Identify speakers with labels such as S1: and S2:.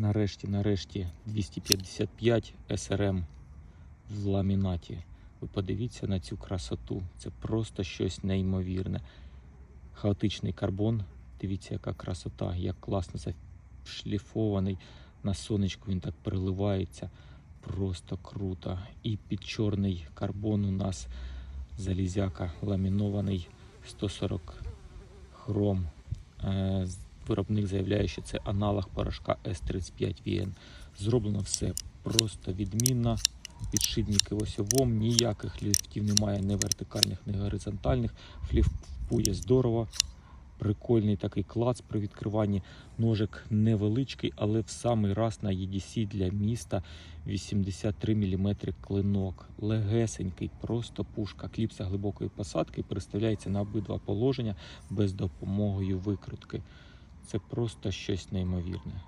S1: Нарешті, нарешті 255 SRM в ламінаті. Ви подивіться на цю красоту. Це просто щось неймовірне. Хаотичний карбон. Дивіться, яка красота, як класно зашліфований. На сонечку він так переливається. Просто круто. І під чорний карбон у нас залізяка ламінований 140 хром. Виробник заявляє, що це аналог порошка S35VN. Зроблено все просто відмінно. Підшипники ось овом, ніяких ліфтів немає, ні вертикальних, ні горизонтальних. Фліпує здорово. Прикольний такий клац при відкриванні. Ножик невеличкий, але в самий раз на EDC для міста 83 мм клинок. Легесенький, просто пушка. Кліпса глибокої посадки переставляється на обидва положення без допомогою викрутки. Це просто щось неймовірне.